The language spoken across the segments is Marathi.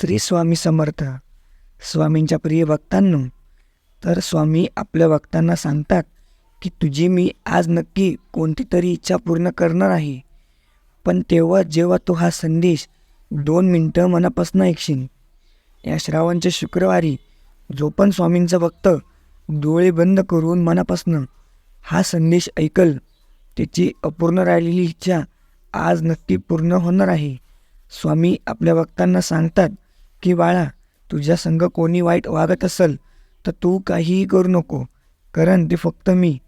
श्री स्वामी समर्थ. स्वामींच्या प्रिय भक्तांनो तर स्वामी आपल्या भक्तांना सांगतात की तुझी मी आज नक्की कोणती तरी इच्छा पूर्ण करणार आहे. पण तेव्हा जेव्हा तो हा संदेश दोन मिनटं मनापासून ऐकशील. या श्रावणच्या शुक्रवारी जो पण स्वामींचा भक्त डोळे बंद करून मनापासून हा संदेश ऐकल त्याची अपूर्ण राहिलेली इच्छा आज नक्की पूर्ण होणार आहे. स्वामी आपल्या भक्तांना सांगतात की बाळा तुझ्या संग कोणी वाईट वागत असेल तर तू काहीही करू नको कारण ते फक्त मी.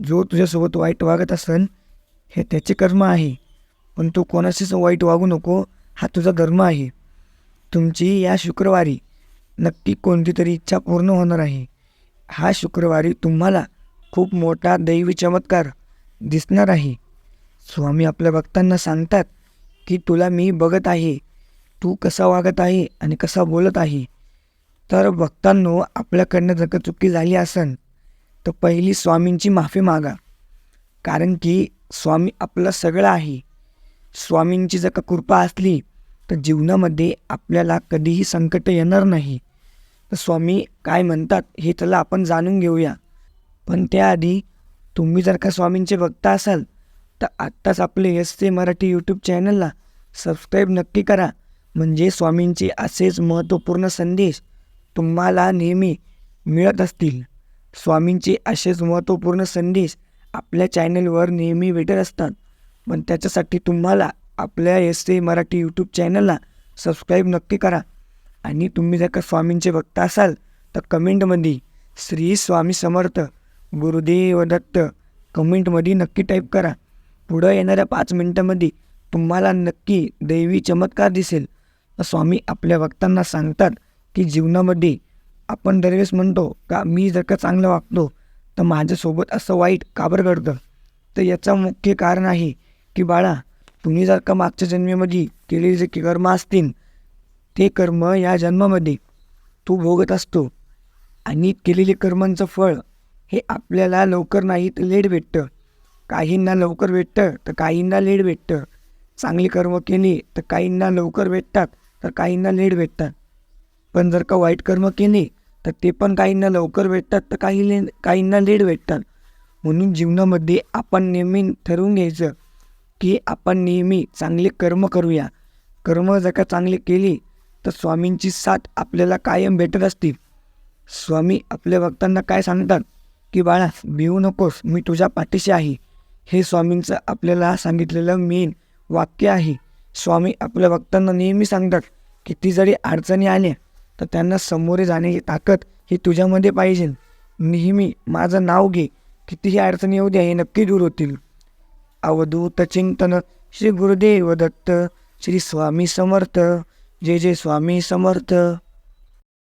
जो तुझ्यासोबत वाईट वागत असेल हे त्याचे कर्म आहे पण तू कोणाशीच वाईट वागू नको हा तुझा धर्म आहे. तुमची या शुक्रवारी नक्की कोणती तरी इच्छा पूर्ण होणार आहे. हा शुक्रवारी तुम्हाला खूप मोठा दैवी चमत्कार दिसणार आहे. स्वामी आपल्या भक्तांना सांगतात की तुला मी बघत आहे तू कसा वागत आहे आणि कसा बोलत आहे? तर भक्तांनो आपल्याकडनं जर का चुकी झाली असेल तर पहिली स्वामींची माफी मागा. कारण की स्वामी आपलं सगळं आहे. स्वामींची जर का कृपा असली तर जीवनामध्ये आपल्याला कधीही संकट येणार नाही. तर स्वामी काय म्हणतात हे त्याला आपण जाणून घेऊया. पण त्याआधी तुम्ही जर का स्वामींचे भक्त असाल तर आत्ताच आपले एस चे मराठी यूट्यूब चॅनलला सबस्क्राईब नक्की करा. म्हणजे स्वामींचे असेच महत्त्वपूर्ण संदेश तुम्हाला नेहमी मिळत असतील. स्वामींचे असेच महत्त्वपूर्ण संदेश आपल्या चॅनलवर नेहमी भेटत असतात. पण त्याच्यासाठी तुम्हाला आपल्या एस ए मराठी यूट्यूब चॅनलला सबस्क्राईब नक्की करा. आणि तुम्ही जर का स्वामींचे भक्त असाल तर कमेंटमध्ये श्री स्वामी समर्थ गुरुदेव दत्त कमेंटमध्ये नक्की टाईप करा. पुढं येणाऱ्या पाच मिनटामध्ये तुम्हाला नक्की दैवी चमत्कार दिसेल. स्वामी आपल्या भक्तांना सांगतात की जीवनामध्ये आपण दरवेळेस म्हणतो का मी जर का चांगलं वागतो तर माझ्यासोबत असं वाईट काबर घडतं? तर याचं मुख्य कारण आहे की बाळा तुम्ही जर का मागच्या जन्मेमध्ये केलेले जे कर्म असतील ते कर्म या जन्मामध्ये तू भोगत असतो. आणि केलेले कर्मांचं फळ हे आपल्याला लवकर नाही तर लेट भेटतं. काहींना लवकर भेटतं तर काहींना लेट भेटतं. चांगली कर्म केली तर काहींना लवकर भेटतात. तर काहींना लेट भेटतात. पण जर का वाईट कर्म केले तर ते पण काहींना लवकर भेटतात तर काही ले काहींना लेट भेटतात. म्हणून जीवनामध्ये आपण नेहमी ठरवून घ्यायचं की आपण नेहमी चांगले कर्म करूया. कर्म जर का चांगले केली तर स्वामींची साथ आपल्याला कायम भेटत असतील स्वामी आपल्या भक्तांना काय सांगतात? की बाळा भिवू नकोस मी तुझ्या पाठीशी आहे. हे स्वामींचं आपल्याला सांगितलेलं मेन वाक्य आहे. स्वामी आपल्या भक्तांना नेहमी सांगतात किती जरी अडचणी आल्या तर त्यांना समोरे जाण्याची ताकद ही तुझ्यामध्ये पाहिजे. नेहमी माझं नाव घे. कितीही अडचणी येऊ द्या हे नक्की दूर होतील. अवधूत चिंतन श्री गुरुदेव दत्त श्री स्वामी समर्थ. जय जय स्वामी समर्थ.